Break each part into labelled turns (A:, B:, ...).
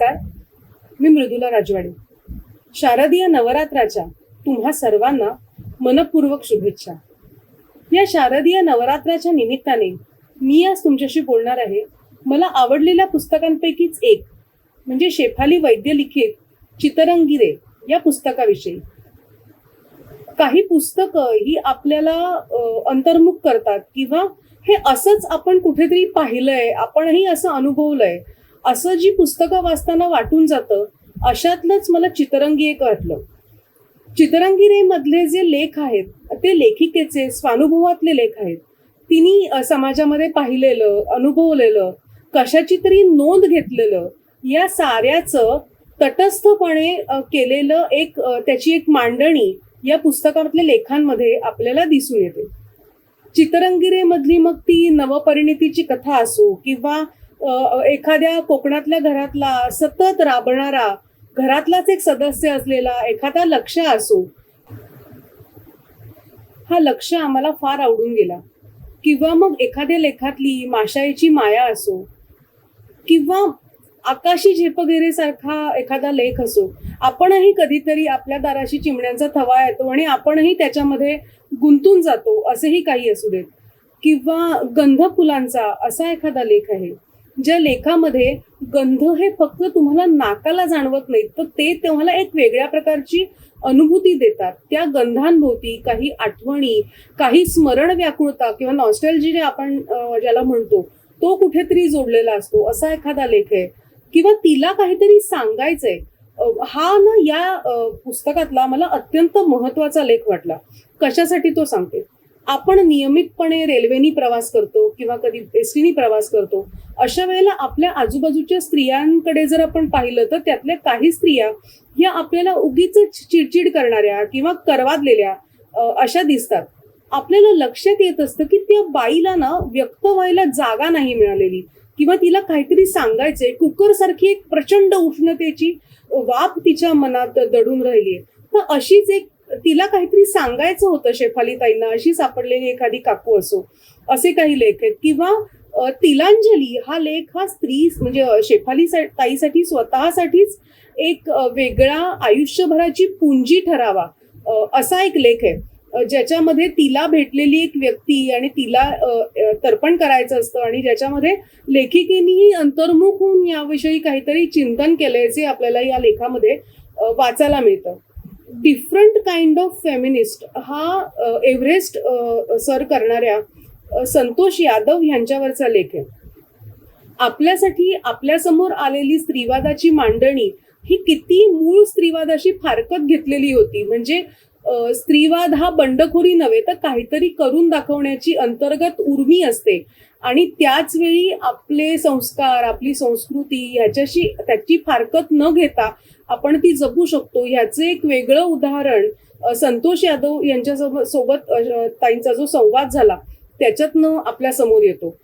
A: नमस्कार. मी मृदुला राजवाडे. शारदीय नवरात्राच्या तुम्हा सर्वांना मनपूर्वक शुभेच्छा. या शारदीय नवरात्राच्या निमित्ताने मी आज तुमच्याशी बोलणार आहे. मला आवडलेल्या पुस्तकांपैकीच एक म्हणजे शेफाली वैद्य लिखित चितरंगिरे या पुस्तकाविषयी. काही पुस्तकं ही आपल्याला अंतर्मुख करतात किंवा हे असंच आपण कुठेतरी पाहिलंय आपणही असं अनुभवलंय. असं जी पुस्तकं वाचताना वाटून जातं अशातलंच मला चितरंगी एक वाटलं. चितरंगी रे मधले जे लेख आहेत ते लेखिकेचे स्वानुभवातले लेख आहेत तिने समाजामध्ये पाहिलेलं अनुभवलेलं कशाची तरी नोंद घेतलेलं या साऱ्याचं तटस्थपणे केलेलं एक त्याची एक मांडणी या पुस्तकातल्या लेखांमध्ये आपल्याला दिसून येते. चितरंगिरेमधली मग ती नवपरिणितीची कथा असो किंवा एखाद्या कोकणातल्या घरातला सतत राबणारा घरातलाच एक सदस्य असलेला एखादा लक्ष असो हा लक्ष आम्हाला फार आवडून गेला. किंवा मग एखाद्या लेखातली माशाईची माया असो किंवा आकाशी झेपगेरे सारखा एखादा लेख असो आपणही कधीतरी आपल्या दाराशी चिमण्यांचा थवा येतो आणि आपणही त्याच्यामध्ये गुंतून जातो असेही काही असू देत. किंवा गंध फुलांचा असा एखादा लेख आहे. ज्या लेखामध्ये गंध हे फक्त तुम्हाला नाकाला जाणवत नाही तर ते तुम्हाला एक वेगळ्या प्रकारची अनुभूती देतात. त्या गंधांभोवती काही आठवणी काही स्मरण व्याकुळता किंवा नॉस्टॅल्जी जे आपण ज्याला म्हणतो तो कुठेतरी जोडलेला असतो. असा एखादा लेख आहे. किंवा तिला काहीतरी सांगायचंय. हा ना या पुस्तकातला मला अत्यंत महत्त्वाचा लेख वाटला. कशासाठी तो सांगते? आपण नियमितपणे रेल्वेनी प्रवास करतो किंवा कधी एसटीनी प्रवास करतो अशा वेळेला आपल्या आजूबाजूच्या स्त्रियांकडे जर आपण पाहिलं तर त्यातल्या काही स्त्रिया ह्या आपल्याला उगीच चिडचिड करणाऱ्या किंवा करवादलेल्या अशा दिसतात. आपल्याला लक्षात येत असतं की त्या बाईला ना व्यक्त व्हायला जागा नाही मिळालेली किंवा तिला काहीतरी सांगायचंय कुकर सारखी एक प्रचंड उष्णतेची वाफ तिच्या मनात दडून राहिली तर अशीच एक तिला काहीतरी सांगायचं होतं शेफाली ताईंना अशी सापडलेली एखादी काकू असो असे काही लेख आहेत. किंवा तिलांजली हा लेख हा स्त्री म्हणजे शेफाली सा- ताईसाठी स्वतःसाठीच एक वेगळा आयुष्यभराची पुंजी ठरावा असा एक लेख आहे. ज्याच्यामध्ये तिला भेटलेली एक व्यक्ती आणि तिला तर्पण करायचं असतं आणि ज्याच्यामध्ये लेखिकेनीही अंतर्मुख होऊन याविषयी काहीतरी चिंतन केलंय जे आपल्याला या लेखामध्ये वाचायला मिळतं. डिफरंट काइंड ऑफ फेमिनिस्ट हा एव्हरेस्ट सर करणाऱ्या संतोष यादव यांच्यावरचा लेख आहे. आपल्यासाठी आपल्यासमोर आलेली स्त्रीवादाची मांडणी ही किती मूळ स्त्रीवादाशी फारकत घेतलेली होती. म्हणजे स्त्रीवाद हा बंडखोरी नव्हे तर काहीतरी करून दाखवण्याची अंतर्गत उर्मी असते. आणि त्याच वेळी आपले संस्कार आपली संस्कृती ह्याच्याशी त्याची फारकत न घेता आपण ती जपू शकतो. ह्याचं एक वेगळं उदाहरण संतोष यादव यांच्या सोबत ताईंचा जो संवाद झाला त्याच्यातनं आपल्यासमोर येतो.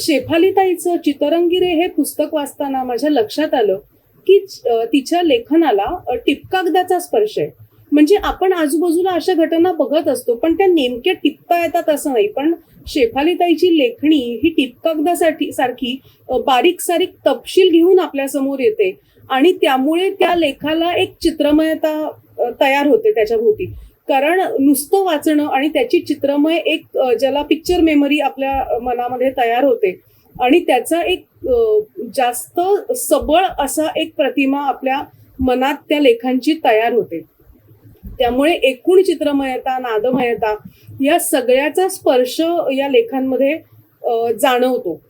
A: शेफालीताईचं चितरंगिरे हे पुस्तक वाचताना माझ्या लक्षात आलं की तिच्या लेखनाला टिपकागदाचा स्पर्श आहे. म्हणजे आपण आजूबाजूला अशा घटना बघत असतो पण त्या नेमक्या टिपता येतात असं नाही. पण शेफालीताईची लेखणी ही टिपकागदासाठी सारखी बारीक सारीक तपशील घेऊन आपल्यासमोर येते. आणि त्यामुळे त्या लेखाला एक चित्रमयता तयार होते त्याच्या भोवती कारण नुसतं वाचणं आणि त्याची चित्रमय एक ज्याला पिक्चर मेमरी आपल्या मनामध्ये तयार होते. आणि त्याचा एक जास्त सबळ असा एक प्रतिमा आपल्या मनात त्या लेखांची तयार होते. त्यामुळे एकूण चित्रमयता नादमयता या सगळ्याचा स्पर्श या लेखांमध्ये जाणवतो.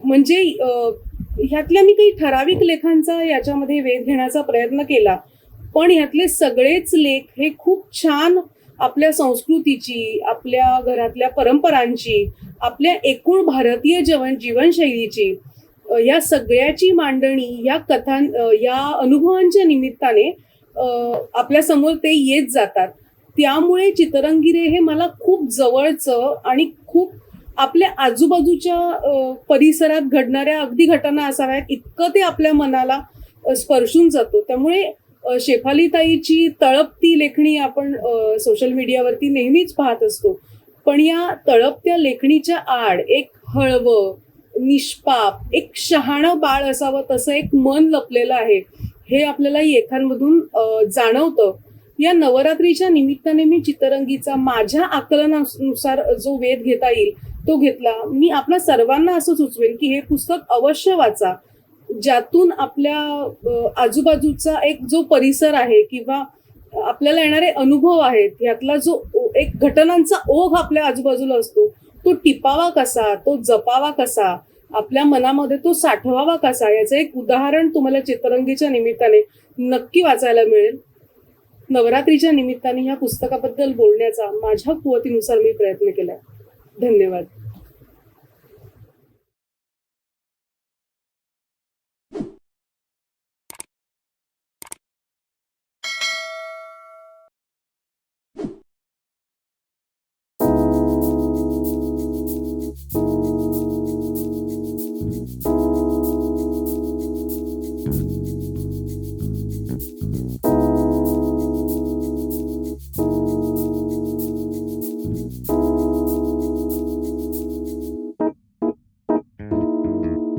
A: म्हणजे ह्यातल्या मी काही ठराविक लेखांचा याच्यामध्ये वेध घेण्याचा प्रयत्न केला पण ह्यातले सगळेच लेख हे खूप छान आपल्या संस्कृतीची आपल्या घरातल्या परंपरांची आपल्या एकूण भारतीय जीवन जीवनशैलीची या सगळ्याची मांडणी या कथां या अनुभवांच्या निमित्ताने आपल्यासमोर ते येत जातात. त्यामुळे चितरंगिरे हे मला खूप जवळचं आणि खूप आपल्या आजूबाजूच्या परिसरात घडणाऱ्या अगदी घटना असाव्यात. इतकं ते आपल्या मनाला स्पर्शून जातो. त्यामुळे शेफालीताईची तळपती लेखणी आपण सोशल मीडियावरती नेहमीच पाहत असतो. पण या तळपत्या लेखणीच्या आड एक हळवं निष्पाप एक शहाणं बाळ असावं तसं एक मन लपलेलं आहे. हे आपल्याला लेखांमधून जाणवतं. या नवरात्रीच्या निमित्ताने मी चितरंगीचा माझ्या आकलनानुसार जो वेध घेता येईल तो घेतला. मी आपल्या सर्वांना असं सुचवेन की हे पुस्तक अवश्य वाचा. ज्यातून आपल्या आजूबाजूचा एक जो परिसर आहे किंवा आपल्याला येणारे अनुभव आहेत यातला जो एक घटनांचा ओघ आपल्या आजूबाजूला असतो तो टिपावा कसा तो जपावा कसा आपल्या मनामध्ये तो साठवावा कसा? याचं एक उदाहरण तुम्हाला चित्ररंगीच्या निमित्ताने नक्की वाचायला मिळेल. नवरात्रीच्या निमित्ताने ह्या पुस्तकाबद्दल बोलण्याचा माझ्या कुवतीनुसार मी प्रयत्न केला धन्यवाद.